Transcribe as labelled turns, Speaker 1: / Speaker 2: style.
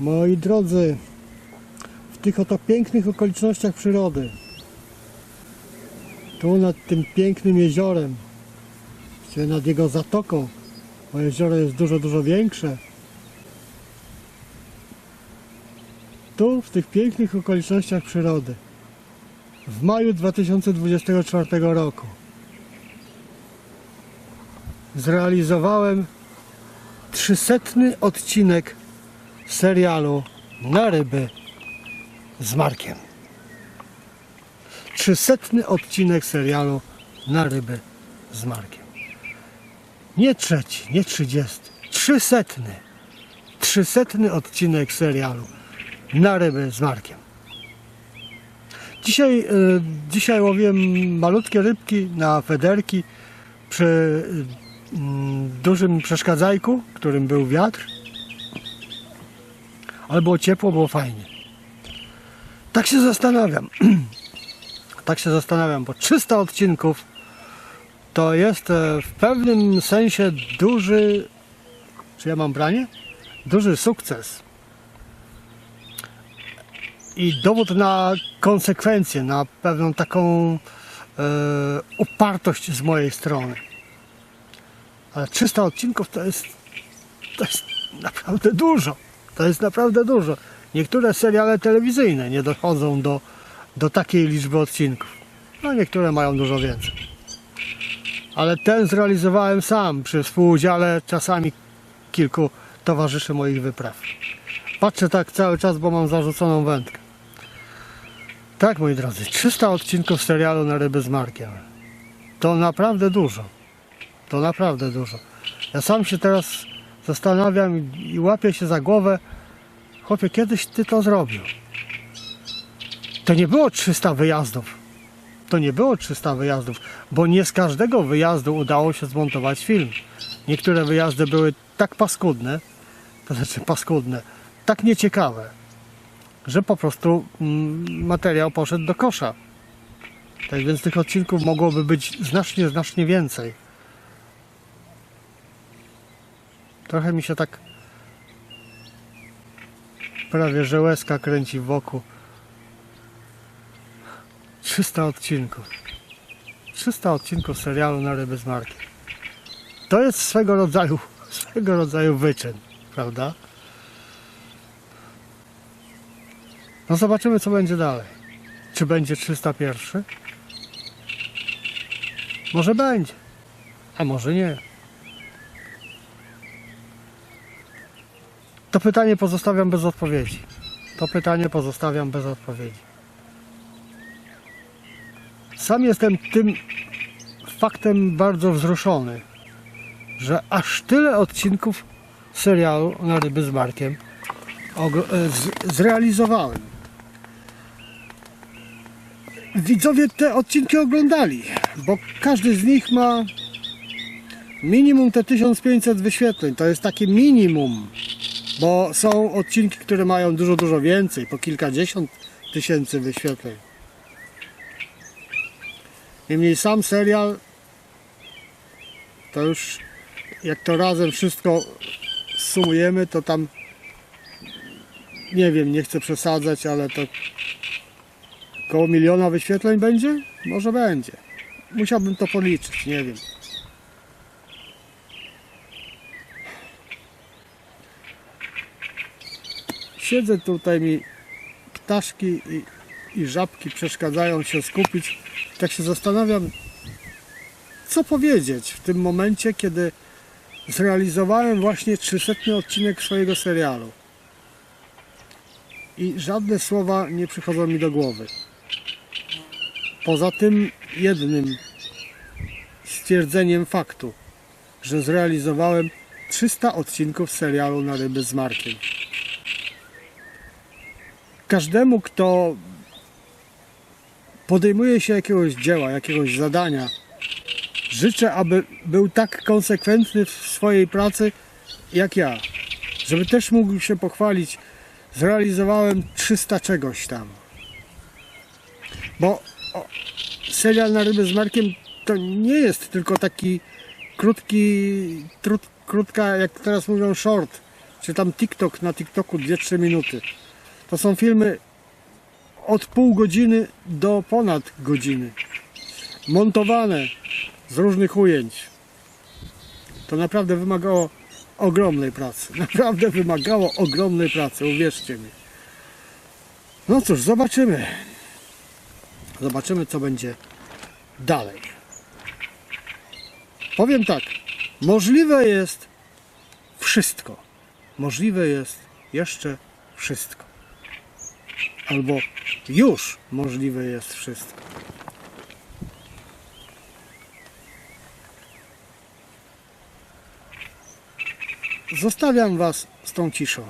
Speaker 1: Moi drodzy, w tych oto pięknych okolicznościach przyrody, tu nad tym pięknym jeziorem, czy nad jego zatoką, bo jezioro jest dużo, dużo większe. Tu, w tych pięknych okolicznościach przyrody, w maju 2024 roku, zrealizowałem trzysetny odcinek serialu Na ryby z Markiem. Trzysetny odcinek serialu Na ryby z Markiem. Nie trzeci, nie trzydziesty, trzysetny. Trzysetny odcinek serialu Na ryby z Markiem. Dzisiaj, e, dzisiaj łowiłem malutkie rybki na federki przy mm, dużym przeszkadzajku, którym był wiatr. Ale było ciepło, było fajnie. Tak się zastanawiam. tak się zastanawiam, bo 300 odcinków to jest e, w pewnym sensie duży. Czy ja mam branie? Duży sukces. I dowód na konsekwencję, na pewną taką e, upartość z mojej strony. Ale 300 odcinków to jest, to jest naprawdę dużo. To jest naprawdę dużo. Niektóre seriale telewizyjne nie dochodzą do, do takiej liczby odcinków. No niektóre mają dużo więcej. Ale ten zrealizowałem sam przy współudziale czasami kilku towarzyszy moich wypraw. Patrzę tak cały czas, bo mam zarzuconą wędkę. Tak, moi drodzy, 300 odcinków serialu na ryby z Markiem. To naprawdę dużo. To naprawdę dużo. Ja sam się teraz zastanawiam i- łapię się za głowę. Chłopie, kiedyś ty to zrobił. To nie było 300 wyjazdów. To nie było 300 wyjazdów, bo nie z każdego wyjazdu udało się zmontować film. Niektóre wyjazdy były tak paskudne, to znaczy paskudne, tak nieciekawe, że po prostu mm, materiał poszedł do kosza. Tak więc tych odcinków mogłoby być znacznie, znacznie więcej. Trochę mi się tak prawie że łezka kręci wokół. 300 odcinków. 300 odcinków serialu na ryby z marki. To jest swego rodzaju, swego rodzaju wyczyn, prawda? No zobaczymy co będzie dalej. Czy będzie 301? Może będzie, a może nie. To pytanie pozostawiam bez odpowiedzi. To pytanie pozostawiam bez odpowiedzi. Sam jestem tym faktem bardzo wzruszony, że aż tyle odcinków serialu na ryby z Markiem e, zrealizowałem. Widzowie te odcinki oglądali, bo każdy z nich ma minimum te 1500 wyświetleń. To jest takie minimum bo są odcinki, które mają dużo, dużo więcej, po kilkadziesiąt tysięcy wyświetleń. Niemniej sam serial to już jak to razem wszystko sumujemy, to tam nie wiem, nie chcę przesadzać, ale to koło miliona wyświetleń będzie? Może będzie. Musiałbym to policzyć, nie wiem. Siedzę tutaj mi ptaszki i, i żabki przeszkadzają się skupić. Tak się zastanawiam, co powiedzieć w tym momencie, kiedy zrealizowałem właśnie 300 odcinek swojego serialu. I żadne słowa nie przychodzą mi do głowy. Poza tym jednym stwierdzeniem faktu, że zrealizowałem 300 odcinków serialu na ryby z Markiem każdemu, kto podejmuje się jakiegoś dzieła, jakiegoś zadania, życzę, aby był tak konsekwentny w swojej pracy jak ja. Żeby też mógł się pochwalić, zrealizowałem 300 czegoś tam. Bo o, serial na ryby z Markiem to nie jest tylko taki krótki, krótka, jak teraz mówią, short czy tam TikTok na TikToku 2-3 minuty. To są filmy od pół godziny do ponad godziny. Montowane z różnych ujęć. To naprawdę wymagało ogromnej pracy. Naprawdę wymagało ogromnej pracy, uwierzcie mi. No cóż, zobaczymy. Zobaczymy, co będzie dalej. Powiem tak, możliwe jest wszystko. Możliwe jest jeszcze wszystko. Albo już możliwe jest wszystko. Zostawiam Was z tą ciszą.